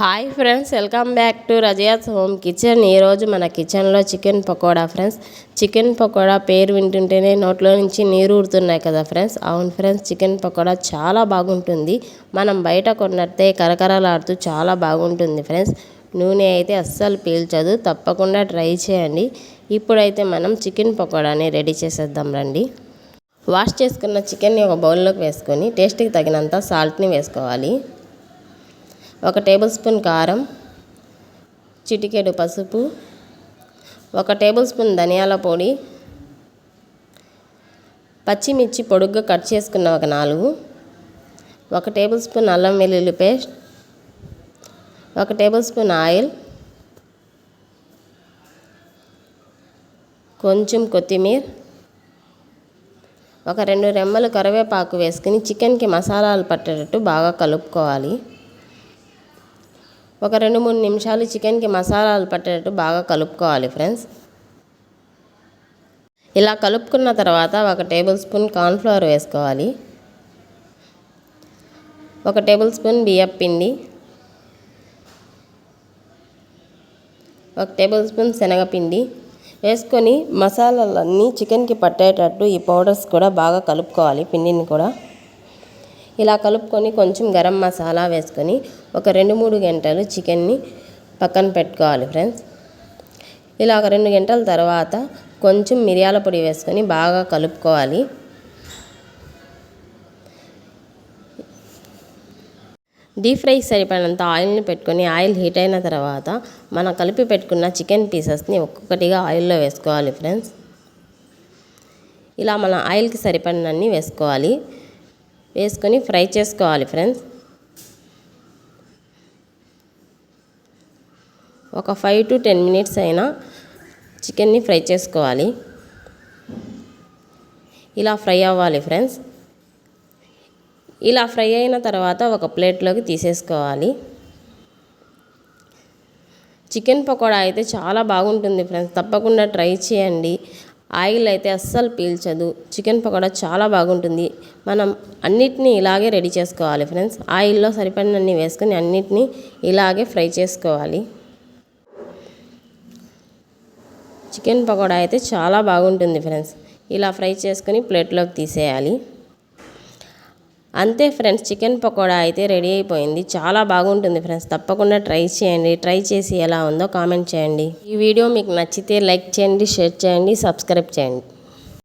Hi friends welcome back to రజయాస్ home kitchen ఈరోజు మన కిచెన్లో chicken pakoda friends chicken pakoda పేరు వింటుంటేనే నోట్లో నుంచి నీరు ఊరుతున్నాయి కదా ఫ్రెండ్స్ అవును ఫ్రెండ్స్ చికెన్ పకోడా చాలా బాగుంటుంది. మనం బయట కొన్నట్టే కరకరలాడుతూ చాలా బాగుంటుంది ఫ్రెండ్స్ నూనె అయితే అస్సలు పీల్చదు తప్పకుండా ట్రై చేయండి. ఇప్పుడైతే మనం చికెన్ పకోడాని రెడీ చేసేద్దాం రండి. వాష్ చేసుకున్న చికెన్ని ఒక బౌల్లోకి వేసుకొని టేస్ట్కి తగినంత సాల్ట్ని వేసుకోవాలి. ఒక టేబుల్ స్పూన్ కారం చిటికెడు పసుపు ఒక టేబుల్ స్పూన్ ధనియాల పొడి పచ్చిమిర్చి పొడుగ్గా కట్ చేసుకున్న ఒక నాలుగు ఒక టేబుల్ స్పూన్ అల్లం వెల్లుల్లి పేస్ట్ ఒక టేబుల్ స్పూన్ ఆయిల్ కొంచెం కొత్తిమీర ఒక రెండు రెమ్మలు కరివేపాకు వేసుకుని చికెన్కి మసాలాలు పట్టేటట్టు బాగా కలుపుకోవాలి. ఒక రెండు మూడు నిమిషాలు చికెన్కి మసాలాలు పట్టేటట్టు బాగా కలుపుకోవాలి ఫ్రెండ్స్. ఇలా కలుపుకున్న తర్వాత ఒక టేబుల్ స్పూన్ కార్న్ఫ్లవర్ వేసుకోవాలి. ఒక టేబుల్ స్పూన్ బియ్యం పిండి. ఒక టేబుల్ స్పూన్ శనగపిండి. వేసుకొని మసాలాలన్నీ చికెన్కి పట్టేటట్టు ఈ పౌడర్స్ కూడా బాగా కలుపుకోవాలి పిండిని కూడా. ఇలా కలుపుకొని కొంచెం గరం మసాలా వేసుకొని ఒక రెండు మూడు గంటలు చికెన్ని పక్కన పెట్టుకోవాలి ఫ్రెండ్స్. ఇలా ఒక రెండు గంటల తర్వాత కొంచెం మిరియాల పొడి వేసుకొని బాగా కలుపుకోవాలి. డీప్ ఫ్రై సరిపడినంత ఆయిల్ని పెట్టుకొని ఆయిల్ హీట్ అయిన తర్వాత మనం కలిపి పెట్టుకున్న చికెన్ పీసెస్ని ఒక్కొక్కటిగా ఆయిల్లో వేసుకోవాలి ఫ్రెండ్స్. ఇలా మన ఆయిల్కి సరిపడినన్ని వేసుకోవాలి. వేసుకొని ఫ్రై చేసుకోవాలి ఫ్రెండ్స్. ఒక ఫైవ్ టు టెన్ మినిట్స్ అయినా చికెన్ని ఫ్రై చేసుకోవాలి. ఇలా ఫ్రై అవ్వాలి ఫ్రెండ్స్. ఇలా ఫ్రై అయిన తర్వాత ఒక ప్లేట్లోకి తీసేసుకోవాలి. చికెన్ పకోడా అయితే చాలా బాగుంటుంది ఫ్రెండ్స్. తప్పకుండా ట్రై చేయండి. ఆయిల్ అయితే అస్సలు పీల్చదు. చికెన్ పకోడా చాలా బాగుంటుంది. మనం అన్నిటినీ ఇలాగే రెడీ చేసుకోవాలి ఫ్రెండ్స్. ఆయిల్లో సరిపడినన్ని వేసుకొని అన్నిటినీ ఇలాగే ఫ్రై చేసుకోవాలి. చికెన్ పకోడా అయితే చాలా బాగుంటుంది ఫ్రెండ్స్. ఇలా ఫ్రై చేసుకొని ప్లేట్లోకి తీసేయాలి. అంతే ఫ్రెండ్స్ చికెన్ పకోడా అయితే రెడీ అయిపోయింది. చాలా బాగుంటుంది ఫ్రెండ్స్. తప్పకుండా ట్రై చేయండి. ట్రై చేసి ఎలా ఉందో కామెంట్ చేయండి. ఈ వీడియో మీకు నచ్చితే లైక్ చేయండి షేర్ చేయండి సబ్స్క్రైబ్ చేయండి.